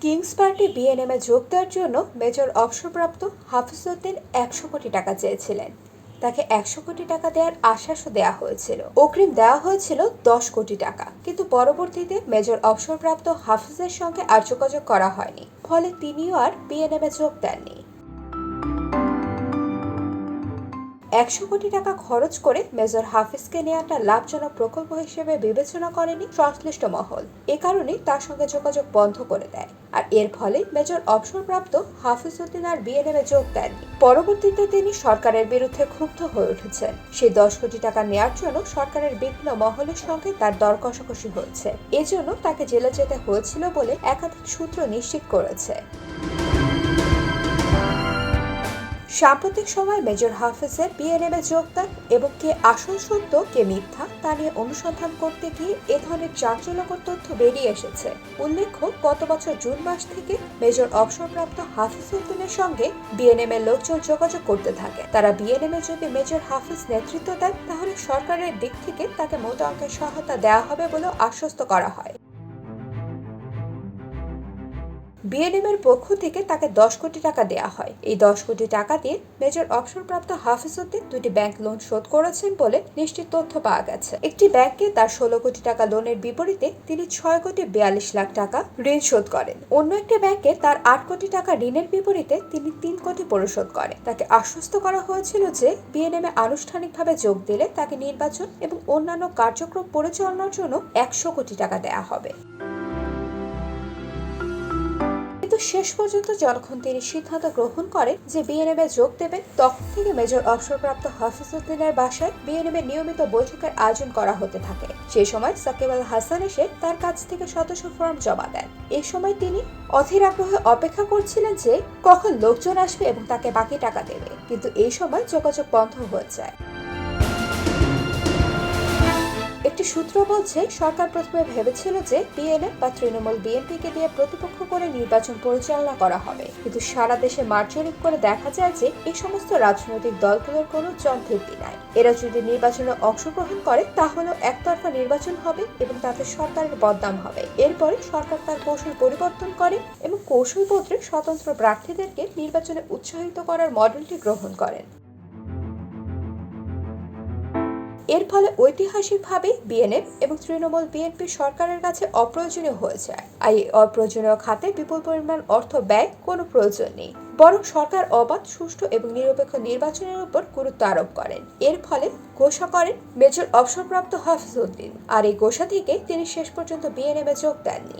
Kings party বিএনএমে যোগ দেওয়ার জন্য মেজর অবসরপ্রাপ্ত হাফিজউদ্দিন একশো কোটি টাকা চেয়েছিলেন। তাকে একশো কোটি টাকা দেওয়ার আশ্বাসও দেওয়া হয়েছিল। অগ্রিম দেওয়া হয়েছিল দশ কোটি টাকা। কিন্তু পরবর্তীতে মেজর অবসরপ্রাপ্ত হাফিজের সঙ্গে আর যোগাযোগ করা হয়নি। ফলে তিনিও আর বিএনএমে যোগ দেননি। একশো কোটি টাকা খরচ করে মেজর হাফিজকে নেওয়াটা লাভজনক প্রকল্প হিসেবে বিবেচনা করেনি সংশ্লিষ্ট মহল। এ কারণেই তার সঙ্গে যোগাযোগ বন্ধ করে দেয়। আর এর ফলে মেজর অবসরপ্রাপ্ত হাফিজ উদ্দিন আর বিএনএমে যোগ দেননি। পরবর্তীতে তিনি সরকারের বিরুদ্ধে ক্ষুব্ধ হয়ে উঠেছেন। সেই দশ কোটি টাকা নেওয়ার জন্য সরকারের বিভিন্ন মহলের সঙ্গে তার দর কষাকষি হয়েছে। এজন্য তাকে জেলে যেতে হয়েছিল বলে একাধিক সূত্র নিশ্চিত করেছে। সাম্প্রতিক সময় মেজর হাফিজের বিএনএমে যোগদান এবং কে আসল সত্য, কে মিথ্যা তা নিয়ে অনুসন্ধান করতে গিয়ে এ ধরনের চাঞ্চল্যকর তথ্য বেরিয়ে এসেছে। উল্লেখ্য, গত বছর জুন মাস থেকে মেজর অবসরপ্রাপ্ত হাফিজ উদ্দিনের সঙ্গে বিএনএম এর লোকজন যোগাযোগ করতে থাকে। তারা বিএনএম এ যদি মেজর হাফিজ নেতৃত্ব দেন, তাহলে সরকারের দিক থেকে তাকে মোটা অঙ্কের সহায়তা দেওয়া হবে বলে আশ্বস্ত করা হয়। বিএনএম এর পক্ষ থেকে তাকে দশ কোটি টাকা দেওয়া হয়। এই দশ কোটি টাকা দিয়ে মেজর অবসরপ্রাপ্ত হাফিজউদ্দিন দুটি ব্যাংক লোন শোধ করেছেন বলে নিশ্চিত তথ্য পাওয়া গেছে। একটি ব্যাংকে তার ষোলো কোটি টাকা লোনের বিপরীতে তিনি ছয় কোটি বিয়াল্লিশ লাখ টাকা ঋণ শোধ করেন। অন্য একটি ব্যাংকে তার আট কোটি টাকা ঋণের বিপরীতে তিনি তিন কোটি পরিশোধ করেন। তাকে আশ্বস্ত করা হয়েছিল যে বিএনএম এ আনুষ্ঠানিকভাবে যোগ দিলে তাকে নির্বাচন এবং অন্যান্য কার্যক্রম পরিচালনার জন্য একশো কোটি টাকা দেওয়া হবে। শেষ পর্যন্ত যখন তিনি সিদ্ধান্ত গ্রহণ করেন যে বিএনএম যোগ দেবেন, তখন থেকে মেজর অবসরপ্রাপ্ত হাফিজউদ্দিনের বাসায় বিএনএম এর নিয়মিত বৈঠকের আয়োজন করা হতে থাকে। সেই সময় সাকিব আল হাসান এসে তার কাছ থেকে সদস্য ফর্ম জমা দেন। এই সময় তিনি অধীর আগ্রহে অপেক্ষা করছিলেন যে কখন লোকজন আসবে এবং তাকে বাকি টাকা দেবে। কিন্তু এই সময় যোগাযোগ বন্ধ হয়ে যায়। একটি সূত্র বলছে, সরকার প্রথমে ভেবেছিল যে বিএনএফ বা তৃণমূল বিএনপিকে দিয়ে প্রতিপক্ষ করে নির্বাচন পরিচালনা করা হবে। কিন্তু সারা দেশে মার্চরিক করে দেখা যায় যে এই সমস্ত রাজনৈতিক দলগুলোর কোনো যন্ত্রটি নাই। এরা যদি নির্বাচনে অংশগ্রহণ করে, তাহলেও একতরফা নির্বাচন হবে এবং তাতে সরকারের বদনাম হবে। এরপরে সরকার তার কৌশল পরিবর্তন করে এবং কৌশলপত্রে স্বতন্ত্র প্রার্থীদেরকে নির্বাচনে উৎসাহিত করার মডেলটি গ্রহণ করেন। এর ফলে ঐতিহাসিকভাবে বিএনএফ এবং তৃণমূল বিএনপি সরকারের কাছে অপ্রয়োজনীয় হয়ে যায় আর এই অপ্রয়োজনীয় খাতে বিপুল পরিমাণ অর্থ ব্যয় কোনো প্রয়োজন নেই। বরং সরকার অবাধ, সুষ্ঠু এবং নিরপেক্ষ নির্বাচনের উপর গুরুত্ব আরোপ করেন। এর ফলে ঘোষণা করেন মেজর অবসরপ্রাপ্ত হাফিজউদ্দিন। আর এই ঘোষা থেকে তিনি শেষ পর্যন্ত বিএনএমে যোগ দেননি।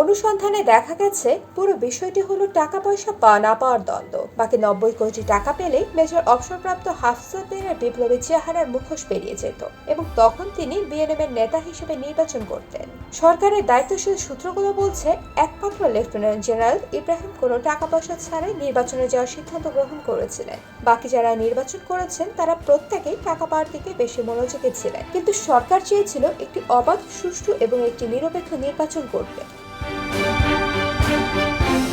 অনুসন্ধানে দেখা গেছে, পুরো বিষয়টি হলো টাকা পয়সা পা না পাওয়ার দ্বন্দ্ব। বাকি নব্বই কোটি টাকা পেলেই মেজর অবসরপ্রাপ্ত হাফিজউদ্দিনের বিপ্লবী চেহারার মুখোশ পেরিয়ে যেত এবং তখন তিনি বিএনএম এর নেতা হিসেবে নির্বাচন করতেন। সরকারের দায়িত্বশীল সূত্রগুলো বলছে, একমাত্র লেফটেন্যান্ট জেনারেল ইব্রাহিম কোনো টাকা পয়সা ছাড়াই নির্বাচনে যাওয়ার সিদ্ধান্ত গ্রহণ করেছিলেন। বাকি যারা নির্বাচন করেছেন, তারা প্রত্যেকেই টাকা পাওয়ার দিকে বেশি মনোযোগী ছিলেন। কিন্তু সরকার চেয়েছিল একটি অবাধ, সুষ্ঠু এবং একটি নিরপেক্ষ নির্বাচন করতে।